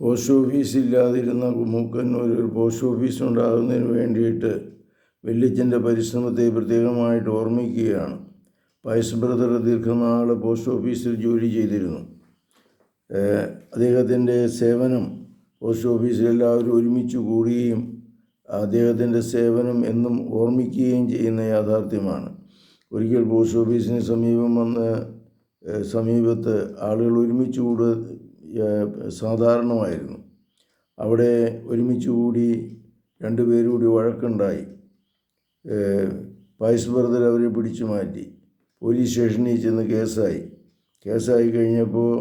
Post office ഇല്ലാതിരുന്ന മൂക്കന്നൂരിൽ post office ഉണ്ടാകുന്നതിന് വേണ്ടിയിട്ട് വെല്ലിച്ചന്റെ പരിശ്രമത്തെ പ്രത്യേകമായിട്ട് ഓർമ്മിക്കുകയാണ്. പയസ് ബ്രദർ ദീർഘനാൾ പോസ്റ്റ് ഓഫീസിൽ ജോലി ചെയ്തിരുന്നു. അദ്ദേഹത്തിന്റെ സേവനം പോസ്റ്റ് ഓഫീസിൽ എല്ലാവരും ഒരുമിച്ച് കൂടുകയും അദ്ദേഹത്തിന്റെ സേവനം എന്നും ഓർമ്മിക്കുകയും ചെയ്യുന്ന യാഥാർത്ഥ്യമാണ്. ഒരിക്കൽ പോസ്റ്റ് ഓഫീസിന് സമീപം വന്ന് സമീപത്ത് ആളുകൾ ഒരുമിച്ച് കൂടുക സാധാരണമായിരുന്നു. അവിടെ ഒരുമിച്ച് കൂടി രണ്ടുപേരും കൂടി വഴക്കുണ്ടായി. വയസ് ബ്രദർ അവരെ പിടിച്ചു മാറ്റി. പോലീസ് സ്റ്റേഷനിൽ ചെന്ന് കേസായി. കേസായി കഴിഞ്ഞപ്പോൾ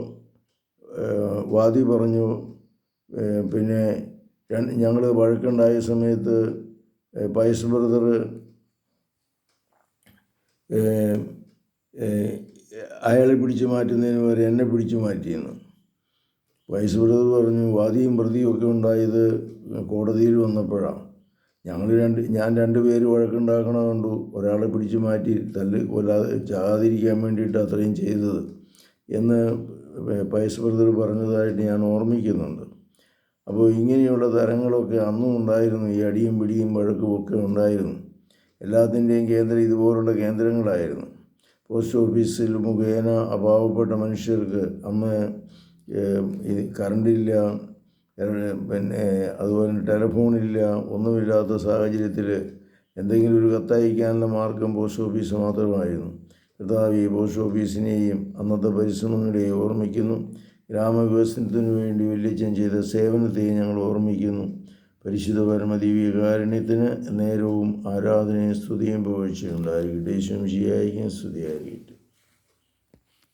വാദി പറഞ്ഞു പിന്നെ ഞങ്ങൾ വഴക്കുണ്ടായ സമയത്ത് പൈസ് ബ്രദർ അയാളെ പിടിച്ചു മാറ്റുന്നതിന് പകരം എന്നെ പിടിച്ചു മാറ്റിയെന്ന്. വൈസ് പറഞ്ഞു വാദിയും പ്രതിയും ഒക്കെ ഉണ്ടായത് കോടതിയിൽ വന്നപ്പോഴാണ്. ഞങ്ങൾ രണ്ട് ഞാൻ രണ്ട് പേര് വഴക്കുണ്ടാക്കണ കണ്ടു. ഒരാളെ പിടിച്ചു മാറ്റി തല്ല് കൊല്ലാതെ ചാകാതിരിക്കാൻ വേണ്ടിയിട്ട് അത്രയും ചെയ്തത് എന്ന് വൈസ് ബ്രദർ പറഞ്ഞതായിട്ട് ഞാൻ ഓർമ്മിക്കുന്നുണ്ട്. അപ്പോൾ ഇങ്ങനെയുള്ള തരങ്ങളൊക്കെ അന്നും ഉണ്ടായിരുന്നു. ഈ അടിയും പിടിയും വഴക്കും ഒക്കെ ഉണ്ടായിരുന്നു. എല്ലാത്തിന്റെയും കേന്ദ്രം ഇതുപോലുള്ള കേന്ദ്രങ്ങളായിരുന്നു. പോസ്റ്റ് ഓഫീസിൽ മുഖേന അഭാവപ്പെട്ട മനുഷ്യർക്ക് അന്ന് കറണ്ടില്ല പിന്നെ അതുപോലെ ടെലഫോണില്ല ഒന്നുമില്ലാത്ത സാഹചര്യത്തിൽ എന്തെങ്കിലും ഒരു കത്തയക്കാനുള്ള മാർഗം പോസ്റ്റ് ഓഫീസ് മാത്രമായിരുന്നു. കർത്താവ് ഈ പോസ്റ്റ് ഓഫീസിനെയും അന്നത്തെ പരിശ്രമങ്ങളെയും ഓർമ്മിക്കുന്നു. ഗ്രാമവികസനത്തിനു വേണ്ടി വല്യച്ഛൻ ചെയ്ത സേവനത്തെയും ഞങ്ങൾ ഓർമ്മിക്കുന്നു. പരിശുദ്ധ പരമദിവ്യകാരുണ്യത്തിന് നേരവും ആരാധനയും സ്തുതിയും പോഴ്ചയുണ്ടായിരിക്കും ദേശം ശരിയായിരിക്കും സ്തുതിയായിരിക്കട്ടെ.